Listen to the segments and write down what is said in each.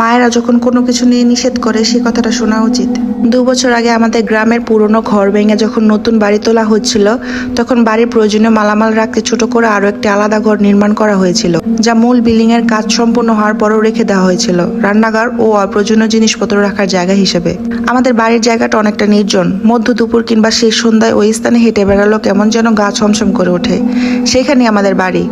মায়েরা যখন কোনো কিছু নিয়ে নিষেধ করে, সে কথাটা শোনা উচিত। দু বছর আগে আমাদের গ্রামের পুরনো ঘর ভেঙে যখন নতুন বাড়ি তোলা হচ্ছিল, তখন বাড়ির প্রয়োজনীয় মালামাল রাখতে ছোট করে আরও একটি আলাদা ঘর নির্মাণ করা হয়েছিল, যা মূল বিল্ডিং এর কাজ সম্পূর্ণ হওয়ার পরও রেখে দেওয়া হয়েছিল, রান্নাঘর ও অপ্রয়োজনীয় জিনিসপত্র রাখার জায়গা হিসেবে। আমাদের বাড়ির জায়গাটা অনেকটা নির্জন, মধ্য দুপুর কিংবা শেষ সন্ধ্যায় ওই স্থানে হেঁটে বেড়ালো কেমন যেন গা ছমছম করে ওঠে। সেখানে আমাদের বাড়ি।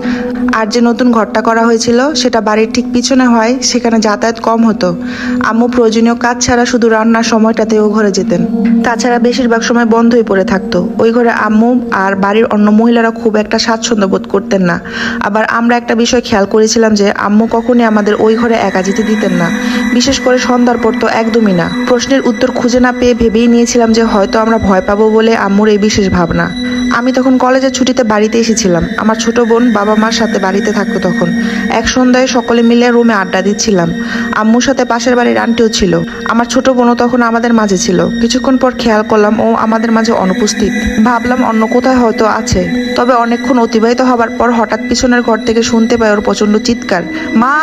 আর যে নতুন ঘরটা করা হয়েছিল, সেটা বাড়ির ঠিক পিছনে হয়, সেখানে যাতায়াত কম হতো। আম্মু প্রয়োজনীয় কাজ ছাড়া শুধু রান্নার সময়টাতে ও ঘরে যেতেন। তাছাড়া বেশিরভাগ সময় বন্ধই পড়ে থাকতো। ওই ঘরে আম্মু আর বাড়ির অন্য মহিলারা খুব একটা স্বাচ্ছন্দ্য বোধ করতেন না। আবার আমরা একটা বিষয় খেয়াল করেছিলাম যে, আম্মু কখনই আমাদের ওই ঘরে একা যেতে দিতেন না। বিশেষ করে সন্ধ্যার পর তো একদমই না। প্রশ্নের উত্তর খুঁজে না পেয়ে ভেবেই নিয়েছিলাম যে, হয়তো আমরা ভয় পাবো বলে আম্মুর এই বিশেষ ভাবনা। আমি তখন কলেজের ছুটিতে বাড়িতে এসেছিলাম। আমার ছোট বোন বাবা মার সাথে বাড়িতে থাকতো তখন। এক সন্ধ্যায় সকলে মিলে রুমে আড্ডা দিচ্ছিলাম। আম্মুর সাথে পাশের বাড়ির আন্টিও ছিল। আমার ছোট বোনও তখন আমাদের মাঝে ছিল। কিছুক্ষণ পর খেয়াল করলাম ও আমাদের মাঝে অনুপস্থিত। ভাবলাম অন্য কোথায় হয়তো আছে। তবে অনেকক্ষণ অতিবাহিত হবার পর হঠাৎ পিছনের ঘর থেকে শুনতে পাই ওর প্রচণ্ড চিৎকার। মা!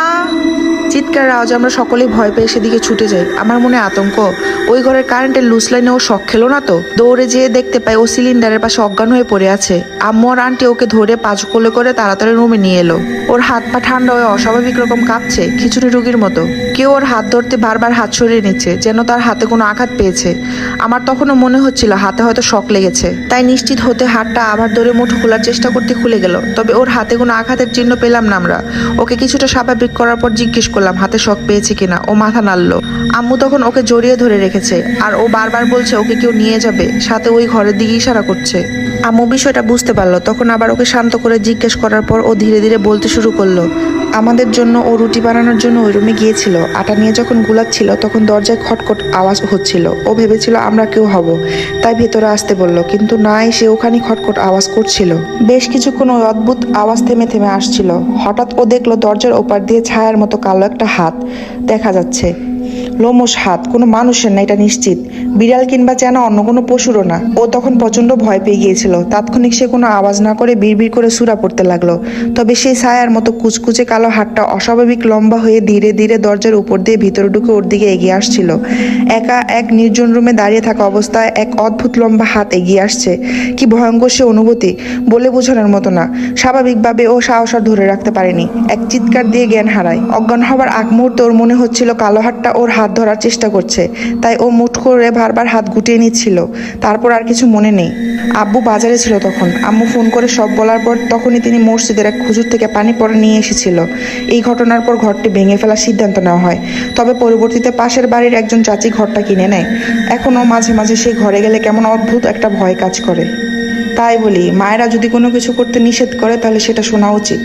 চিৎকার আওয়াজ আমরা সকলেই ভয় পেয়ে সেদিকে ছুটে যাই। আমার মনে আতঙ্ক, ওই ঘরের কারেন্টের লুজ লাইনে ও শখ খেলো না তো? দৌড়ে যেয়ে দেখতে পাই ও সিলিন্ডারের পাশে অজ্ঞান হয়ে পড়ে আছে। আম্মু আর আন্টি ওকে ধরে পাঁচ কোলে করে তাড়াতাড়ি রুমে নিয়ে এলো। ওর হাত পা ঠান্ডা হয়ে অস্বাভাবিক রকম কাঁপছে, খিচুড়ি রুগীর মতো। কেউ ওর হাত ধরতে বারবার হাত সরিয়ে নিচ্ছে, যেন তার হাতে কোনো আঘাত পেয়েছে। আমার তখনও মনে হচ্ছিল, হাতে হয়তো শক লেগেছে। তাই নিশ্চিত হতে হাতটা আবার ধরে মুঠো খোলার চেষ্টা করতে খুলে গেল। তবে ওর হাতে কোনো আঘাতের চিহ্ন পেলাম না আমরা। ওকে কিছুটা স্বাভাবিক করার পর জিজ্ঞেস করলাম, হাতে শক পেয়েছে কিনা? ও মাথা নাড়লো। আম্মু তখন ওকে জড়িয়ে ধরে রেখেছে, আর ও বারবার বলছে, ওকে কেউ নিয়ে যাবে, সাথে ওই ঘরের দিকে ইশারা করছে। আম্মু বিষয়টা বুঝতে পারল, তখন আবার ওকে শান্ত করে জিজ্ঞেস করার পর ও ধীরে ধীরে বলতে শুরু করল, আমাদের জন্য ও রুটি বানানোর জন্য ওই রুমে গিয়েছিল, আটা নিয়ে যখন গুলাচ্ছিল তখন দরজায় খটখট আওয়াজ হচ্ছিল, ও ভেবেছিল আমরা কেউ হব, তাই ভেতরে আসতে বলল, কিন্তু না এসে ওখানে খটখট আওয়াজ করছিল। বেশ কিছুক্ষণ ওই অদ্ভুত আওয়াজ থেমে থেমে আসছিল, হঠাৎ ও দেখল দরজার ওপার দিয়ে ছায়ার মতো কালো একটা হাত দেখা যাচ্ছে লোমস হাত, কোনো মানুষের না, এটা নিশ্চিত। বিড়াল কিংবা চেনা অন্য কোনো পশুরও না। ও তখন প্রচণ্ড ভয় পেয়ে গিয়েছিল। তাৎক্ষণিক সে কোনো আওয়াজ না করে বিড়বিড় করে সুরা পড়তে লাগল। তবে সেই ছায়ার মতো কুচকুচে কালো হাতটা অস্বাভাবিক লম্বা হয়ে ধীরে ধীরে দরজার উপর দিয়ে ভিতরে ঢুকে ওর দিকে এগিয়ে আসছিল। একা এক নির্জন রুমে দাঁড়িয়ে থাকা অবস্থায় এক অদ্ভুত লম্বা হাত এগিয়ে আসছে। কি ভয়ঙ্কর সে অনুভূতি, বলে বোঝানোর মতো না। স্বাভাবিকভাবে ও সাহস আর ধরে রাখতে পারেনি। এক চিৎকার দিয়ে জ্ঞান হারায়। অজ্ঞান হবার আগ মুহূর্তে ওর মনে হচ্ছিল কালো হাতটা ওর হাত ধরার চেষ্টা করছে। তাই ও মুঠ করে বারবার হাত গুটিয়ে নিচ্ছিল। তারপর আর কিছু মনে নেই। আব্বু বাজারে ছিল তখন। আম্মু ফোন করে সব বলার পর তখনই তিনি মসজিদের এক খুজুর থেকে পানি পরে নিয়ে এসেছিল। এই ঘটনার পর ঘরটি ভেঙে ফেলার সিদ্ধান্ত নেওয়া হয়। তবে পরবর্তীতে পাশের বাড়ির একজন চাচি ঘরটা কিনে নেয়। এখনও মাঝে মাঝে সেই ঘরে গেলে কেমন অদ্ভুত একটা ভয় কাজ করে। তাই বলি, মায়েরা যদি কোনো কিছু করতে নিষেধ করে, তাহলে সেটা শোনা উচিত।